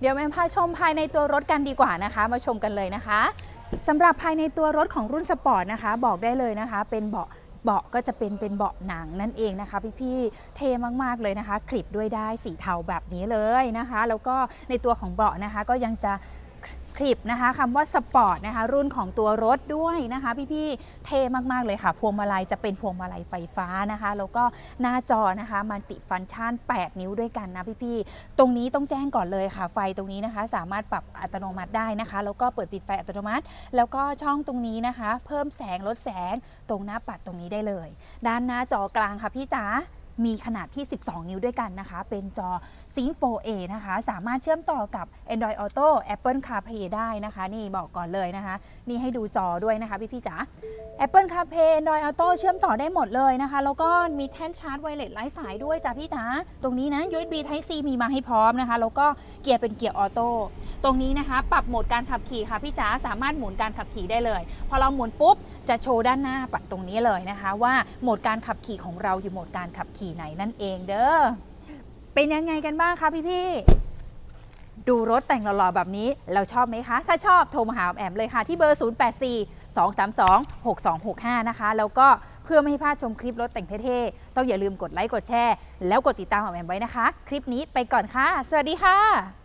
เดี๋ยวแม่พาชมภายในตัวรถกันดีกว่านะคะ มาชมกันเลยนะคะสำหรับภายในตัวรถของรุ่นสปอร์ตนะคะ บอกได้เลยนะคะ เป็นเบาะเบาะก็จะเป็นเป็นเบาะหนังนั่นเองนะคะพี่ๆเทมากๆเลยนะคะ คลิปด้วยได้สีเทาแบบนี้เลยนะคะ แล้วก็ในตัวของเบาะนะคะก็ยังจะ คลิปนะคะคำว่าสปอร์ตนะคะรุ่นของตัวรถด้วยนะคะ พี่ๆเท่มากๆเลยค่ะ พวงมาลัยจะเป็นพวงมาลัยไฟฟ้านะคะ แล้วก็หน้าจอนะคะมันติฟังก์ชัน 8 นิ้วด้วยกันนะพี่ๆตรงนี้ต้องแจ้งก่อนเลยค่ะ ไฟตรงนี้นะคะ สามารถปรับอัตโนมัติได้นะคะ แล้วก็เปิดปิดไฟอัตโนมัติ แล้วก็ช่องตรงนี้นะคะ เพิ่มแสงลดแสงตรงหน้าปัดตรงนี้ได้เลย ด้านหน้าจอกลางค่ะพี่จ๋า มีขนาดที่ 12 นิ้วด้วยกันนะคะ เป็นจอ Sync 4A นะคะ สามารถเชื่อมต่อกับ Android Auto Apple CarPlay ได้นะคะ นี่บอกก่อนเลยนะคะ นี่ให้ดูจอด้วยนะคะ พี่พี่ๆจ๋า Apple CarPlay Android Auto เชื่อมต่อได้หมดเลยนะคะ แล้วก็มีแท่นชาร์จไวเลสไร้สายด้วยจ้ะพี่จ๋าตรงนี้นะ USB Type C มีมาให้พร้อมนะคะ แล้วก็เกียร์เป็นเกียร์ออโต้ ตรงนี้นะคะปรับโหมดการขับขี่ค่ะพี่จ๋าสามารถหมุนการขับขี่ได้เลย พอเราหมุนปุ๊บจะโชว์ด้านหน้าปัดตรงนี้เลยนะคะ ว่าโหมดการขับขี่ของเราอยู่โหมดการขับขี่ไหนนั่นเองเด้อเป็นยังไงกันบ้างคะพี่ๆดูรถแต่งหล่อๆแบบนี้เราชอบไหมคะ ถ้าชอบโทรมาหาแอมเลยค่ะที่เบอร์ 084 232 6265 นะคะ แล้วก็เพื่อไม่ให้พลาดชมคลิปรถแต่งเท่ๆ ต้องอย่าลืมกดไลค์กดแชร์ แล้วกดติดตามแอมไว้นะคะ คลิปนี้ไปก่อนค่ะ สวัสดีค่ะ